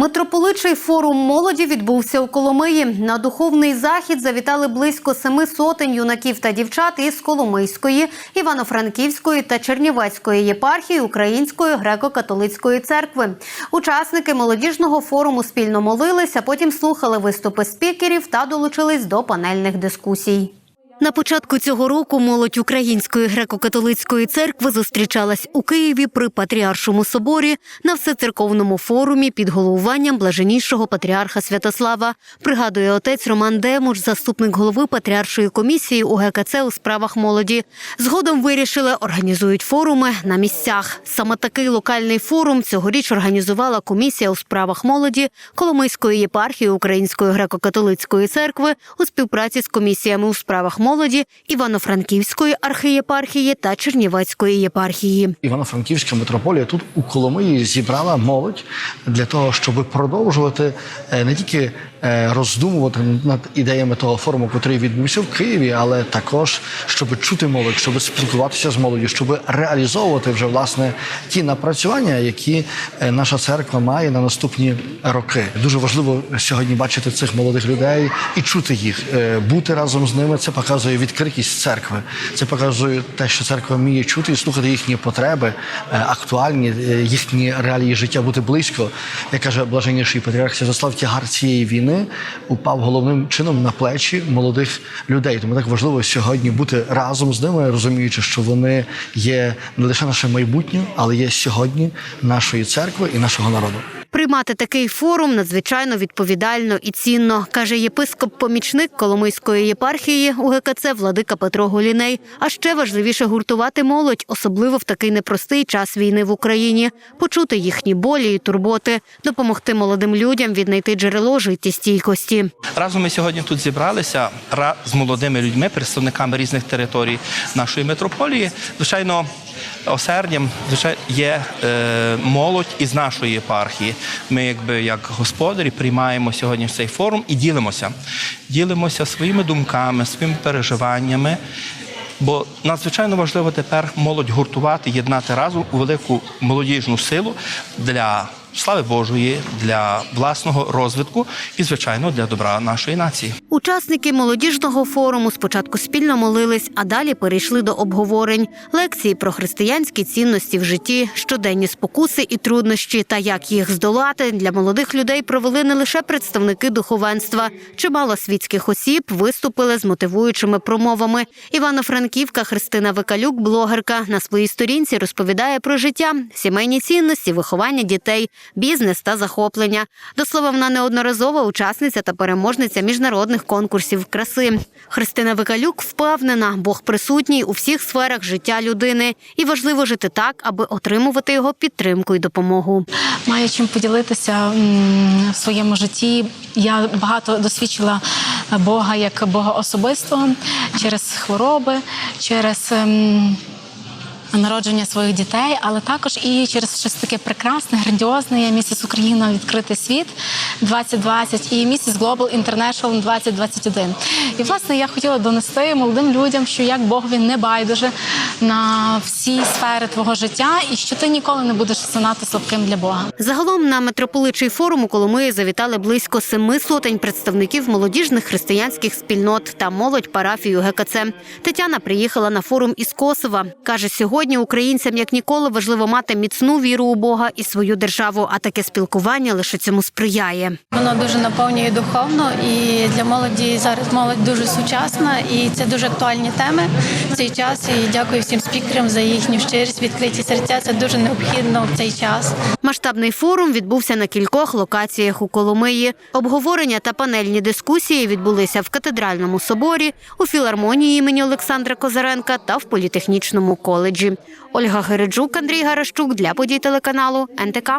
Митрополичий форум молоді відбувся у Коломиї. На духовний захід завітали близько семи сотень юнаків та дівчат із Коломийської, Івано-Франківської та Чернівецької єпархії Української греко-католицької церкви. Учасники молодіжного форуму спільно молились, а потім слухали виступи спікерів та долучились до панельних дискусій. На початку цього року молодь Української греко-католицької церкви зустрічалась у Києві при Патріаршому соборі на всецерковному форумі під головуванням блаженнішого патріарха Святослава. Пригадує отець Роман Демуш, заступник голови патріаршої комісії у ГКЦ у справах молоді. Згодом вирішили організують форуми на місцях. Саме такий локальний форум цьогоріч організувала комісія у справах молоді Коломийської єпархії Української греко-католицької церкви у співпраці з комісіями у справах молоді Івано-Франківської архієпархії та Чернівецької єпархії. Івано-Франківська митрополія тут у Коломиї зібрала молодь для того, щоб продовжувати е, не тільки е, роздумувати над ідеями того форуму, який відбувся в Києві, але також щоб чути молодь, щоб спілкуватися з молоддю, щоб реалізовувати вже власне ті напрацювання, які е, наша церква має на наступні роки. Дуже важливо сьогодні бачити цих молодих людей і чути їх, бути разом з ними. Це показує відкритість церкви. Це показує те, що церква вміє чути і слухати їхні потреби, е, актуальні, е, їхні реалії життя, бути близько. Як каже блаженніший патріарх Святослав, тягар цієї війни упав головним чином на плечі молодих людей. Тому так важливо сьогодні бути разом з ними, розуміючи, що вони є не лише наше майбутнє, але є сьогодні нашої церкви і нашого народу. Приймати такий форум надзвичайно відповідально і цінно, каже єпископ-помічник Коломийської єпархії у ГКЦ Владика Петро Голіней. А ще важливіше гуртувати молодь, особливо в такий непростий час війни в Україні, почути їхні болі і турботи, допомогти молодим людям віднайти джерело життєстійкості. Разом ми сьогодні тут зібралися ра- з молодими людьми, представниками різних територій нашої митрополії. Звичайно, осердям звичайно, є е, молодь із нашої єпархії. Ми, якби як господарі, приймаємо сьогодні цей форум і ділимося. Ділимося своїми думками, своїми переживаннями. Бо надзвичайно важливо тепер молодь гуртувати, єднати разом у велику молодіжну силу для слави Божої, для власного розвитку і, звичайно, для добра нашої нації. Учасники молодіжного форуму спочатку спільно молились, а далі перейшли до обговорень, лекції про християнські цінності в житті, щоденні спокуси і труднощі та як їх здолати для молодих людей провели не лише представники духовенства. Чимало світських осіб виступили з мотивуючими промовами. Івано-Франківка Христина Викалюк, блогерка, на своїй сторінці розповідає про життя, сімейні цінності, виховання дітей, бізнес та захоплення. До слова, вона неодноразова учасниця та переможниця міжнародних конкурсів краси. Христина Викалюк впевнена, Бог присутній у всіх сферах життя людини, і важливо жити так, аби отримувати його підтримку і допомогу. Маю чим поділитися в своєму житті. Я багато досвідчила Бога як Бога особистого через хвороби, через. Народження своїх дітей, але також і через щось таке прекрасне, грандіозне. Місіс Україна відкритий світ 2020 і місіс Global International 2021. І власне я хотіла донести молодим людям, що як Богові не байдуже на всі сфери твого життя, і що ти ніколи не будеш занадто слабким для Бога. Загалом на митрополичий форум у Коломиї завітали близько семи сотень представників молодіжних християнських спільнот та молодь парафію ГКЦ. Тетяна приїхала на форум із Косова. каже, сьогодні українцям як ніколи важливо мати міцну віру у Бога і свою державу, а таке спілкування лише цьому сприяє. Воно дуже наповнює духовно, і для молоді зараз молодь дуже сучасна, і це дуже актуальні теми в цей час. І дякую всім спікерам за їхню щирість, відкриті серця. Це дуже необхідно в цей час. Масштабний форум відбувся на кількох локаціях у Коломиї. Обговорення та панельні дискусії відбулися в катедральному соборі, у філармонії імені Олександра Козаренка та в політехнічному коледжі. Ольга Гереджук, Андрій Гарашчук для подій телеканалу НТК.